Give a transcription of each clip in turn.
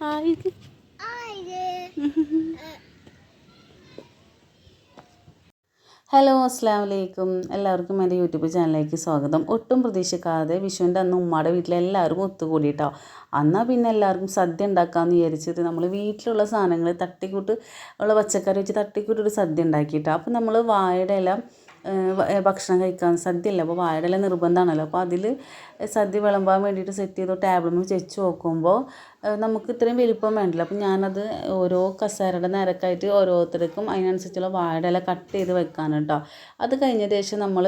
Hi hello അസ്സാം വലൈക്കും എല്ലാവർക്കും എന്റെ യൂട്യൂബ് ചാനലിലേക്ക് സ്വാഗതം. ഒട്ടും പ്രതീക്ഷിക്കാതെ വിഷുവിന്റെ അന്ന് ഉമ്മയുടെ വീട്ടിലെല്ലാവരും ഒത്തുകൂടിയിട്ടോ. എന്നാൽ പിന്നെ എല്ലാവർക്കും സദ്യ ഉണ്ടാക്കാമെന്ന് വിചാരിച്ചിട്ട് നമ്മൾ വീട്ടിലുള്ള സാധനങ്ങൾ തട്ടിക്കൂട്ട് ഉള്ള പച്ചക്കറി വെച്ച് തട്ടിക്കൂട്ടൊരു സദ്യ ഉണ്ടാക്കിയിട്ടോ. അപ്പോൾ നമ്മൾ വാഴയുടെ ഇല ഏഹ് ഭക്ഷണം കഴിക്കാൻ സദ്യ അല്ല അപ്പോൾ വാഴയുടെ ഇല നിർബന്ധമാണല്ലോ. അപ്പോൾ അതിൽ സദ്യ വിളമ്പാൻ വേണ്ടിയിട്ട് സെറ്റ് ചെയ്തോ ടേബിളിൽ വെച്ച് നോക്കുമ്പോൾ നമുക്ക് ഇത്രയും വലിപ്പം വേണ്ടല്ലോ. അപ്പോൾ ഞാനത് ഓരോ കസേരയുടെ നിരക്കായിട്ട് ഓരോരുത്തർക്കും അതിനനുസരിച്ചുള്ള വാഴയുടെ ഇല കട്ട് ചെയ്ത് വെക്കാനാണ് കേട്ടോ അത് കഴിഞ്ഞതിന് ശേഷം നമ്മൾ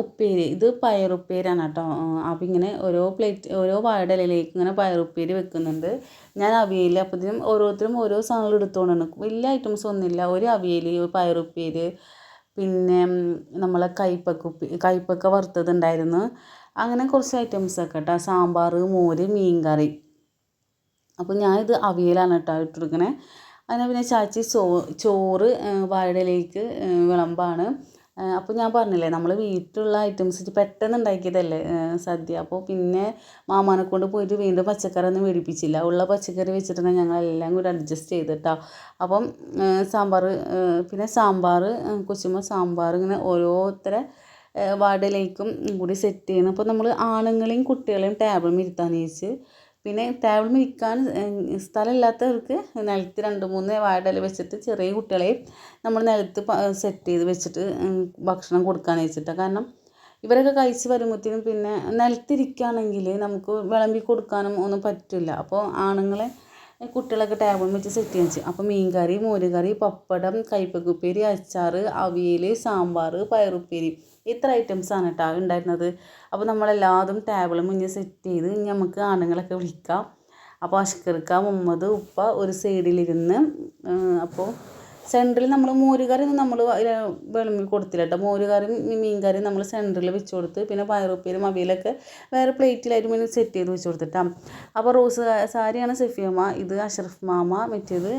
ഉപ്പേരി ഇത് പയറുപ്പേരാണ് കേട്ടോ അപ്പം ഇങ്ങനെ ഓരോ പ്ലേറ്റ് ഓരോ വാഴയുടെ ഇലയിലേക്ക് ഇങ്ങനെ പയറുപ്പേരി വെക്കുന്നുണ്ട്. ഞാൻ അവിയൽ അപ്പോഴത്തേനും ഓരോരുത്തരും ഓരോ സാധനങ്ങൾ എടുത്തുകൊണ്ടാണ് വലിയ ഐറ്റംസ് ഒന്നുമില്ല. ഒരു അവിയൽ പയറുപ്പേരി പിന്നെ നമ്മൾ നമ്മളെ കയ്പ്പക്ക വറുത്തതുണ്ടായിരുന്നു. അങ്ങനെ കുറച്ച് ഐറ്റംസ് ഒക്കെ കേട്ടോ സാമ്പാർ മോര് മീൻ കറി അപ്പോൾ ഞാനിത് അവിയലാണ് കേട്ടോ ഇട്ടിരിക്കണേ. അതിന് പിന്നെ ചാച്ചി ചോറ് വാഴയിലേക്ക് വിളമ്പാണ്. അപ്പോൾ ഞാൻ പറഞ്ഞില്ലേ നമ്മൾ വീട്ടിലുള്ള ഐറ്റംസ് വെച്ച് പെട്ടെന്ന് ഉണ്ടാക്കിയതല്ലേ സദ്യ. അപ്പോൾ പിന്നെ മാമാനെ കൊണ്ട് പോയിട്ട് വീണ്ടും പച്ചക്കറി ഒന്നും മേടിപ്പിച്ചില്ല. ഉള്ള പച്ചക്കറി വെച്ചിട്ടാണ് ഞങ്ങളെല്ലാം കൂടി അഡ്ജസ്റ്റ് ചെയ്തിട്ടോ. അപ്പം സാമ്പാർ പിന്നെ സാമ്പാർ കൊച്ചുമ്മ സാമ്പാർ ഇങ്ങനെ ഓരോരുത്തരെ വാർഡിലേക്കും കൂടി സെറ്റ് ചെയ്യണം അപ്പോൾ നമ്മൾ ആണുങ്ങളെയും കുട്ടികളെയും ടേബിളിൽ ഇരുത്താന്ന് ചോദിച്ച് പിന്നെ ടേബിളിൽ ഇരിക്കാൻ സ്ഥലമില്ലാത്തവർക്ക് നിലത്ത് രണ്ട് മൂന്ന് വാഴയില വെച്ചിട്ട് ചെറിയ കുട്ടികളെ നമ്മൾ നിലത്ത് സെറ്റ് ചെയ്ത് വെച്ചിട്ട് ഭക്ഷണം കൊടുക്കാന്ന് വെച്ചിട്ടാണ് കാരണം ഇവരൊക്കെ കഴിച്ച് വരുമ്പോഴത്തേനും പിന്നെ നിലത്തിരിക്കുകയാണെങ്കിൽ നമുക്ക് വിളമ്പി കൊടുക്കാനും ഒന്നും പറ്റില്ല. അപ്പോൾ ആണുങ്ങളെ കുട്ടികളൊക്കെ ടേബിൾ വെച്ച് സെറ്റ് വെച്ചു അപ്പോൾ മീൻകറി മോരുകറി പപ്പടം കൈപ്പക്കുപ്പേരി അച്ചാർ അവിയൽ സാമ്പാർ പയറുപ്പേരി. ഇത്ര ആണ് കേട്ടോ ഉണ്ടായിരുന്നത് അപ്പോൾ നമ്മളെല്ലാതും ടേബിൾ മുന്നേ സെറ്റ് ചെയ്ത് ഇനി നമുക്ക് ആണുങ്ങളൊക്കെ വിളിക്കാം. അപ്പോൾ അഷ്കർക്ക മുഹമ്മദ് ഉപ്പ ഒരു സൈഡിലിരുന്ന് അപ്പോൾ സെന്ററിൽ നമ്മൾ മോരുകറി നമ്മൾ വിളമ്പി കൊടുത്തില്ല കേട്ടോ മോരുകറിയും മീൻകറിയും നമ്മൾ സെന്ററിൽ വെച്ച് കൊടുത്ത് പിന്നെ പയറുപ്പേരും അവയിലൊക്കെ വേറെ പ്ലേറ്റിലായിട്ട് പിന്നെ സെറ്റ് ചെയ്ത് വെച്ച് കൊടുത്തിട്ടാണ് അപ്പോൾ റോസ് സാരിയാണ് സഫിയമ്മ ഇത് അഷറഫ് മാമ മറ്റേത്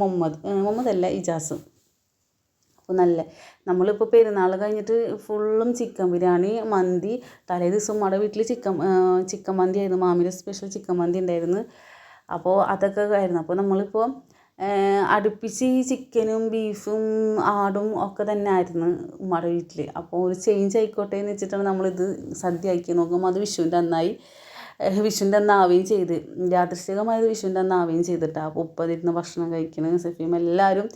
മുഹമ്മദ് മുഹമ്മദ് അല്ല ഇജാസ്. അപ്പോൾ നല്ല. നമ്മളിപ്പോൾ പെരുന്നാൾ കഴിഞ്ഞിട്ട് ഫുള്ളും ചിക്കൻ ബിരിയാണി മന്തി തലേ ദിവസം നമ്മുടെ വീട്ടിൽ ചിക്കൻ ചിക്കൻ മന്തി ആയിരുന്നു. മാമിന്റെ സ്പെഷ്യൽ ചിക്കൻ മന്തി ഉണ്ടായിരുന്നു. അപ്പോൾ അതൊക്കെ ആയിരുന്നു. അപ്പോൾ നമ്മളിപ്പോൾ അടുപ്പിച്ച് ഈ ചിക്കനും ബീഫും ആടും ഒക്കെ തന്നെ ആയിരുന്നു ഉമ്മയുടെ വീട്ടിൽ അപ്പോൾ ഒരു ചേഞ്ച് ആയിക്കോട്ടെ എന്ന് വെച്ചിട്ടാണ് നമ്മളിത് സദ്യ ആക്കി നോക്കുമ്പോൾ അത് വിഷുവിന്റെ അന്നായി. വിഷുവിന്റെ അന്ന് ആവുകയും ചെയ്ത്. യാദൃശ്ചികമായത് വിഷുവിന്റെ അന്ന് ആവുകയും ചെയ്തിട്ടാണ് അപ്പോൾ ഉപ്പതിരുന്ന് ഭക്ഷണം കഴിക്കണം സഫീം എല്ലാവരും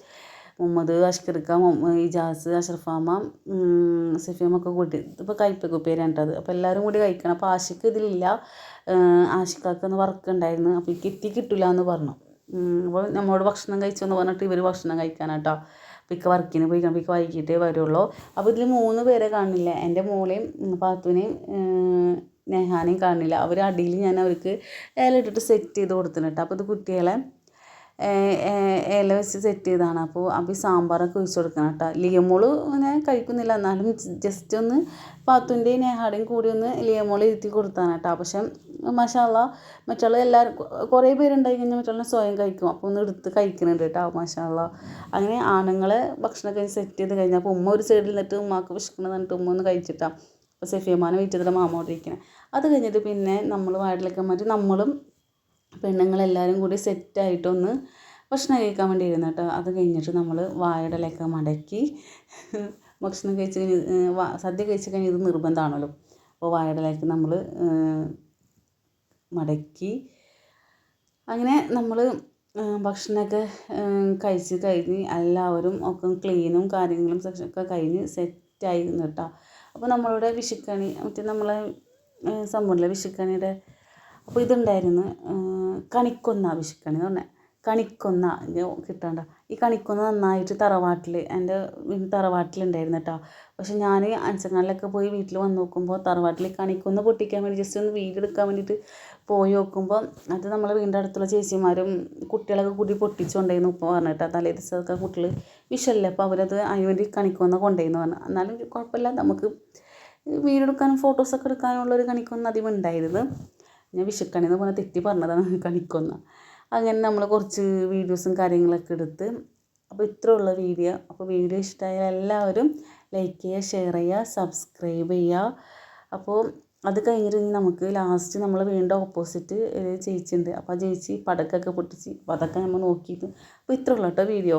മുഹമ്മദ് അഷ്കർക്ക ഇജാസ് അഷറഫാമ സഫീമൊക്കെ കൂട്ടി. ഇപ്പോൾ കയ്പൊക്കെ ഉപ്പേരാണ് കേട്ടത്. അപ്പോൾ എല്ലാവരും കൂടി കഴിക്കണം. അപ്പോൾ ആഷിക്ക് ഇതിലില്ല. ആഷിക്കാക്കൊന്ന് വർക്ക് ഉണ്ടായിരുന്നു അപ്പോൾ എനിക്ക് എത്തി കിട്ടില്ല എന്ന് പറഞ്ഞു. അപ്പോൾ നമ്മളോട് ഭക്ഷണം കഴിച്ചെന്ന് പറഞ്ഞിട്ട് ഇവർ ഭക്ഷണം കഴിക്കാനാട്ടോ ഇക്ക വർക്കിന് പോയി ഇക്ക വൈകിട്ടേ വരുള്ളൂ. അപ്പോൾ ഇതിൽ മൂന്ന് പേരെ കാണില്ല. എന്റെ മോളെയും പാത്തുവിനെയും നെഹാനെയും കാണില്ല. അവർ അടിയിൽ ഞാൻ അവർക്ക് ഏലിട്ടിട്ട് സെറ്റ് ചെയ്ത് കൊടുത്തിട്ടുണ്ട് അപ്പോൾ ഇത് കുട്ടികളെ ഇല വെച്ച് സെറ്റ് ചെയ്തതാണ്. അപ്പോൾ അപ്പം ഈ സാമ്പാറൊക്കെ ഒഴിച്ച് കൊടുക്കണം കേട്ടോ. ലിയമോൾ ഇങ്ങനെ കഴിക്കുന്നില്ല. എന്നാലും ജസ്റ്റ് ഒന്ന് പാത്തുന്റെയും നേഹാടേയും കൂടി ഒന്ന് ലിയമോൾ ഇരുത്തി കൊടുത്താണ് കേട്ടോ. പക്ഷെ മഷാല്ല മറ്റുള്ള എല്ലാവരും കുറേ പേരുണ്ടായി കഴിഞ്ഞാൽ മറ്റുള്ള സ്വയം കഴിക്കും. അപ്പോൾ ഒന്ന് എടുത്ത് കഴിക്കുന്നുണ്ട് കേട്ടോ മഷാല്ല അങ്ങനെ ആണുങ്ങളെ ഭക്ഷണമൊക്കെ സെറ്റ് ചെയ്ത് കഴിഞ്ഞാൽ അപ്പോൾ ഉമ്മ ഒരു സൈഡിൽ നിന്നിട്ട് ഉമ്മാക്ക് വിശക്കണം എന്നിട്ട് ഉമ്മ ഒന്ന് കഴിച്ചിട്ടാണ് അപ്പോൾ സെഫിയമാനെ വീട്ടിൽ മാമോട്ടിരിക്കണേ അത് കഴിഞ്ഞിട്ട് പിന്നെ നമ്മൾ വാട്ടിലൊക്കെ മാറ്റി നമ്മളും പെണ്ണുങ്ങളെല്ലാവരും കൂടി സെറ്റായിട്ടൊന്ന് ഭക്ഷണം കഴിക്കാൻ വേണ്ടി ഇരുന്നു കേട്ടോ. അത് കഴിഞ്ഞിട്ട് നമ്മൾ വാഴയുടെ ഇലയൊക്കെ മടക്കി ഭക്ഷണം കഴിച്ച് കഴിഞ്ഞ് സദ്യ കഴിച്ച് കഴിഞ്ഞ് ഇത് നിർബന്ധമാണല്ലോ. അപ്പോൾ വാഴയുടെ നമ്മൾ മടക്കി അങ്ങനെ നമ്മൾ ഭക്ഷണമൊക്കെ കഴിച്ച് കഴിഞ്ഞ് എല്ലാവരും ഒക്കെ ക്ലീനും കാര്യങ്ങളും സെക്ഷനൊക്കെ കഴിഞ്ഞ് സെറ്റായിരുന്നു കേട്ടോ. അപ്പോൾ നമ്മളുടെ വിഷുക്കണി മറ്റേ നമ്മളെ സംഭവമില്ലേ വിഷുക്കണിയുടെ അപ്പോൾ ഇതുണ്ടായിരുന്നു കണിക്കൊന്ന വിഷുക്കണി എന്ന് പറഞ്ഞാൽ കണിക്കൊന്ന കിട്ടണ്ട. ഈ കണിക്കൊന്ന നന്നായിട്ട് തറവാട്ടിൽ എന്റെ തറവാട്ടിലുണ്ടായിരുന്നു കേട്ടോ പക്ഷെ ഞാൻ അഞ്ചങ്ങാലിലൊക്കെ പോയി വീട്ടിൽ വന്ന് നോക്കുമ്പോൾ തറവാട്ടിൽ കണിക്കൊന്ന പൊട്ടിക്കാൻ വേണ്ടി ജസ്റ്റ് ഒന്ന് വീഡിയോ എടുക്കാൻ വേണ്ടിയിട്ട് പോയി നോക്കുമ്പോൾ അത് നമ്മൾ വീടിന്റെ അടുത്തുള്ള ചേച്ചിമാരും കുട്ടികളൊക്കെ കൂടി പൊട്ടിച്ചുകൊണ്ടേന്ന് ഉപ്പ കേട്ടോ തലേ ദിവസമൊക്കെ കുട്ടികൾ വിഷല്ലേ അപ്പോൾ അവരത് അതിന് വേണ്ടി കണിക്കൊന്ന കൊണ്ടേന്ന് പറഞ്ഞു. എന്നാലും കുഴപ്പമില്ല നമുക്ക് വീടെടുക്കാനും ഫോട്ടോസൊക്കെ എടുക്കാനുള്ളൊരു കണിക്കൊന്ന ആദ്യം ഉണ്ടായിരുന്നു ഞാൻ വിഷുക്കണിന്ന് പറഞ്ഞാൽ തെറ്റി പറഞ്ഞതാണ് കണിക്കൊന്ന അങ്ങനെ നമ്മൾ കുറച്ച് വീഡിയോസും കാര്യങ്ങളൊക്കെ എടുത്ത് അപ്പോൾ ഇത്ര ഉള്ള വീഡിയോ. അപ്പോൾ വീഡിയോ ഇഷ്ടമായ എല്ലാവരും ലൈക്ക് ചെയ്യുക ഷെയർ ചെയ്യുക സബ്സ്ക്രൈബ് ചെയ്യുക. അപ്പോൾ അത് കഴിഞ്ഞിട്ട് നമുക്ക് ലാസ്റ്റ് നമ്മൾ വീണ്ടും ഓപ്പോസിറ്റ് ചേച്ചിയുണ്ട്. അപ്പോൾ ആ ചേച്ചി പടക്കമൊക്കെ പൊട്ടിച്ച് അപ്പോൾ അതൊക്കെ നമ്മൾ നോക്കിയിട്ട്. അപ്പോൾ ഇത്ര കേട്ടോ വീഡിയോ.